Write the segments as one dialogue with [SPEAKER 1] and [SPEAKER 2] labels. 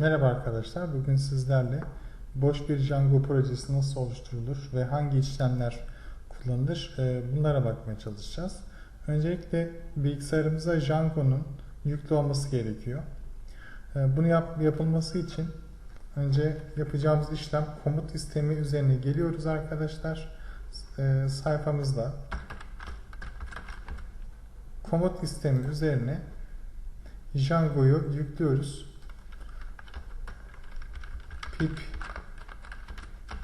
[SPEAKER 1] Merhaba arkadaşlar. Bugün sizlerle boş bir Django projesi nasıl oluşturulur ve hangi işlemler kullanılır e, bunlara bakmaya çalışacağız. Öncelikle bilgisayarımıza Django'nun yüklü olması gerekiyor. E, bunu yap, yapılması için önce yapacağımız işlem komut istemi üzerine geliyoruz arkadaşlar. E, sayfamızda komut istemi üzerine Django'yu yüklüyoruz. Pip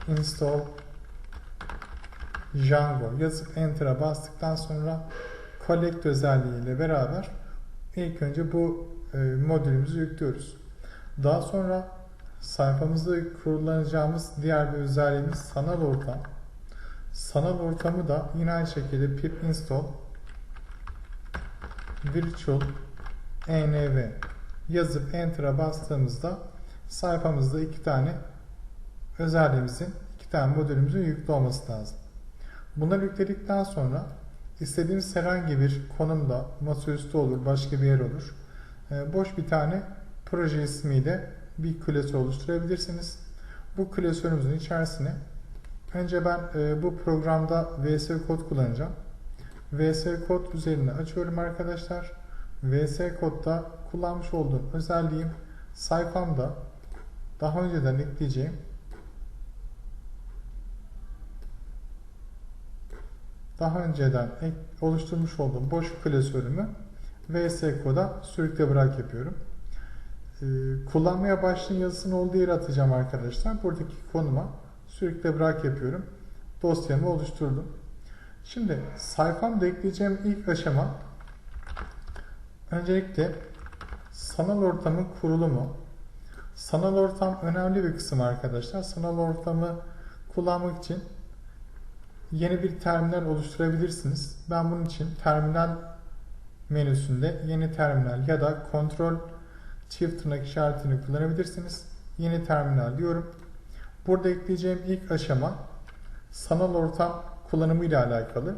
[SPEAKER 1] install Django yazıp enter'a bastıktan sonra collect özelliği ile beraber ilk önce bu e, modülümüzü yüklüyoruz. Daha sonra sayfamızda kullanacağımız diğer bir özelliğimiz sanal ortam. Sanal ortamı da yine aynı şekilde pip install virtual env yazıp enter'a bastığımızda sayfamızda iki tane özelliğimizin, iki tane modülümüzün yüklü olması lazım. Bunları yükledikten sonra istediğimiz herhangi bir konumda masaüstü olur, başka bir yer olur. E, boş bir tane proje ismiyle bir klasör oluşturabilirsiniz. Bu klasörümüzün içerisine önce ben e, bu programda VS Code kullanacağım. VS Code üzerine açıyorum arkadaşlar. VS Code'da kullanmış olduğum özelliğim sayfamda daha önceden ekleyeceğim daha önceden oluşturmuş olduğum boş klasörümü VS Code'a sürükle bırak yapıyorum. Ee, kullanmaya başlayın yazısının olduğu yere atacağım arkadaşlar. Buradaki konuma sürükle bırak yapıyorum. Dosyamı oluşturdum. Şimdi sayfamda ekleyeceğim ilk aşama öncelikle sanal ortamın kurulumu. Sanal ortam önemli bir kısım arkadaşlar. Sanal ortamı kullanmak için yeni bir terminal oluşturabilirsiniz. Ben bunun için terminal menüsünde yeni terminal ya da kontrol çift tırnak işaretini kullanabilirsiniz. Yeni terminal diyorum. Burada ekleyeceğim ilk aşama sanal ortam kullanımı ile alakalı.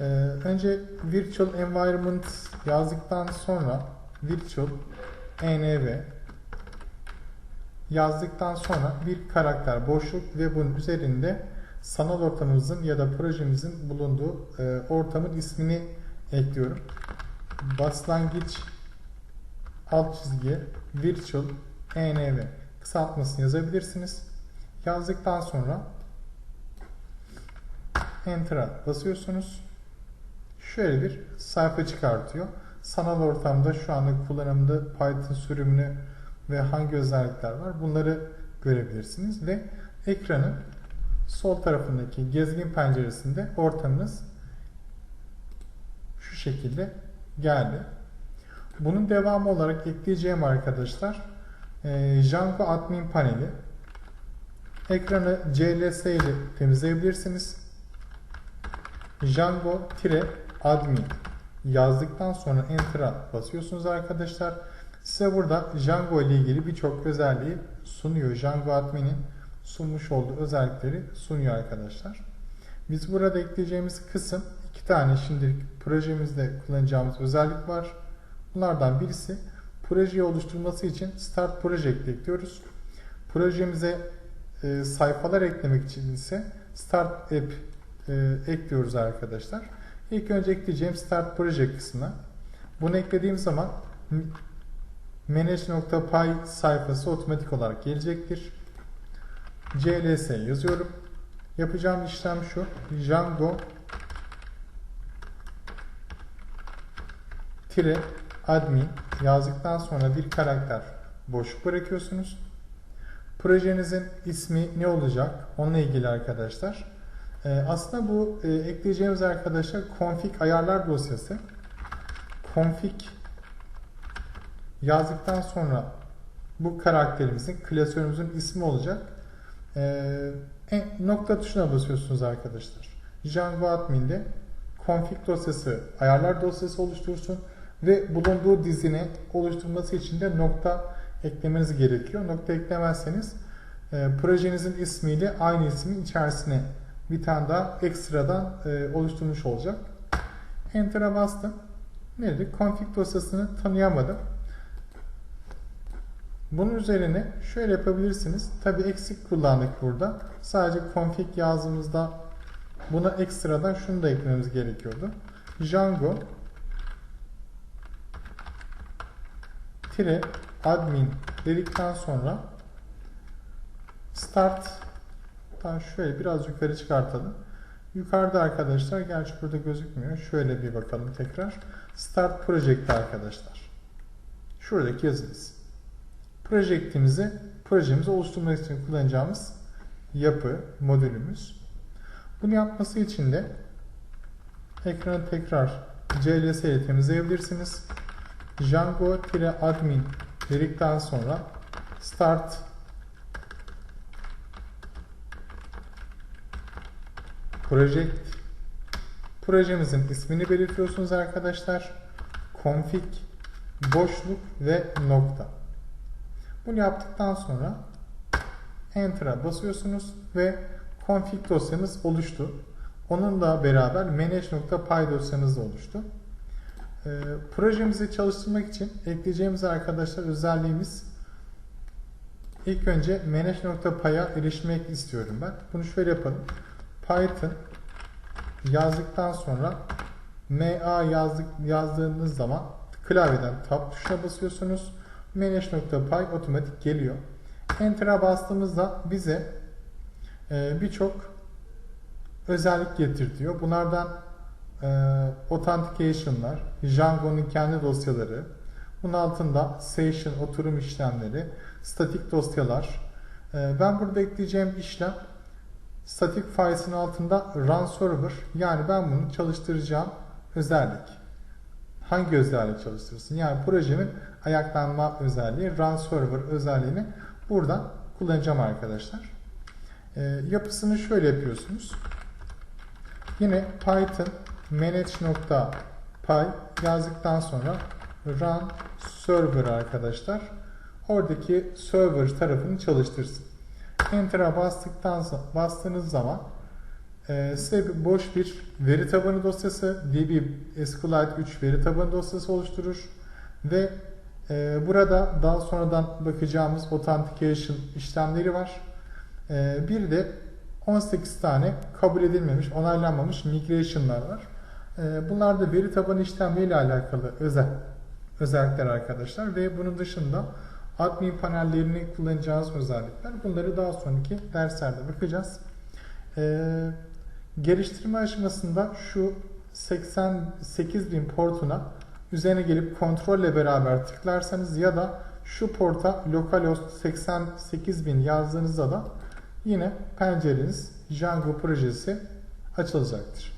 [SPEAKER 1] Ee, önce virtual environment yazdıktan sonra virtual env yazdıktan sonra bir karakter boşluk ve bunun üzerinde sanal ortamımızın ya da projemizin bulunduğu e, ortamın ismini ekliyorum. Başlangıç alt çizgi virtual env kısaltmasını yazabilirsiniz. Yazdıktan sonra Enter'a basıyorsunuz. Şöyle bir sayfa çıkartıyor. Sanal ortamda şu anda kullanımda Python sürümünü ve hangi özellikler var bunları görebilirsiniz ve ekranın sol tarafındaki gezgin penceresinde ortamınız şu şekilde geldi. Bunun devamı olarak ekleyeceğim arkadaşlar e, Django admin paneli. Ekranı CLS ile temizleyebilirsiniz. Django-admin yazdıktan sonra Enter'a basıyorsunuz arkadaşlar. Size burada Django ile ilgili birçok özelliği sunuyor. Django admin'in sunmuş olduğu özellikleri sunuyor arkadaşlar. Biz burada ekleyeceğimiz kısım iki tane şimdilik projemizde kullanacağımız özellik var. Bunlardan birisi projeyi oluşturması için Start Project ekliyoruz. Projemize e, sayfalar eklemek için ise Start App e, ekliyoruz arkadaşlar. İlk önce ekleyeceğim Start Project kısmına. Bunu eklediğim zaman manage.py sayfası otomatik olarak gelecektir. cls yazıyorum. Yapacağım işlem şu. Django tire admin yazdıktan sonra bir karakter boşluk bırakıyorsunuz. Projenizin ismi ne olacak? Onunla ilgili arkadaşlar. Ee, aslında bu e, ekleyeceğimiz arkadaşlar config ayarlar dosyası. Config yazdıktan sonra bu karakterimizin, klasörümüzün ismi olacak. Ee, en, nokta tuşuna basıyorsunuz arkadaşlar. Django admin'de config dosyası, ayarlar dosyası oluştursun ve bulunduğu dizine oluşturması için de nokta eklemeniz gerekiyor. Nokta eklemezseniz e, projenizin ismiyle aynı ismin içerisine bir tane daha ekstradan e, oluşturmuş olacak. Enter'a bastım. Nerede? Config dosyasını tanıyamadım. Bunun üzerine şöyle yapabilirsiniz. Tabi eksik kullandık burada. Sadece config yazdığımızda buna ekstradan şunu da eklememiz gerekiyordu. Django tire admin dedikten sonra start Hatta şöyle biraz yukarı çıkartalım. Yukarıda arkadaşlar, gerçi burada gözükmüyor. Şöyle bir bakalım tekrar. Start Project arkadaşlar. Şuradaki yazımız. Project'imizi, projemizi oluşturmak için kullanacağımız yapı, modülümüz. Bunu yapması için de ekranı tekrar CLS ile temizleyebilirsiniz. Django-admin dedikten sonra start project projemizin ismini belirtiyorsunuz arkadaşlar. config boşluk ve nokta. Bunu yaptıktan sonra enter'a basıyorsunuz ve config dosyanız oluştu. Onunla beraber manage.py dosyanız da oluştu. Ee, projemizi çalıştırmak için ekleyeceğimiz arkadaşlar özelliğimiz ilk önce manage.py'a erişmek istiyorum ben. Bunu şöyle yapalım. Python yazdıktan sonra MA yazdık, yazdığınız zaman klavyeden tab tuşuna basıyorsunuz. manage.py otomatik geliyor. Enter'a bastığımızda bize e, birçok özellik getirtiyor. Bunlardan e, authentication'lar, Django'nun kendi dosyaları, bunun altında session, oturum işlemleri, statik dosyalar. E, ben burada ekleyeceğim işlem static files'in altında run server yani ben bunu çalıştıracağım özellik. Hangi özelliği çalıştırırsın? Yani projemin ayaklanma özelliği, run server özelliğini buradan kullanacağım arkadaşlar. E, yapısını şöyle yapıyorsunuz. Yine python manage.py yazdıktan sonra run server arkadaşlar. Oradaki server tarafını çalıştırsın. Enter'a bastıktan bastığınız zaman size bir boş bir veri tabanı dosyası DB SQLite 3 veri tabanı dosyası oluşturur ve e, burada daha sonradan bakacağımız authentication işlemleri var. E, bir de 18 tane kabul edilmemiş, onaylanmamış migration'lar var. E, bunlar da veri tabanı işlemleriyle alakalı özel özellikler arkadaşlar ve bunun dışında admin panellerini kullanacağız özellikler. Bunları daha sonraki derslerde bakacağız. Ee, geliştirme aşamasında şu 88.000 portuna üzerine gelip kontrolle beraber tıklarsanız ya da şu porta localhost 88.000 yazdığınızda da yine pencereniz Django projesi açılacaktır.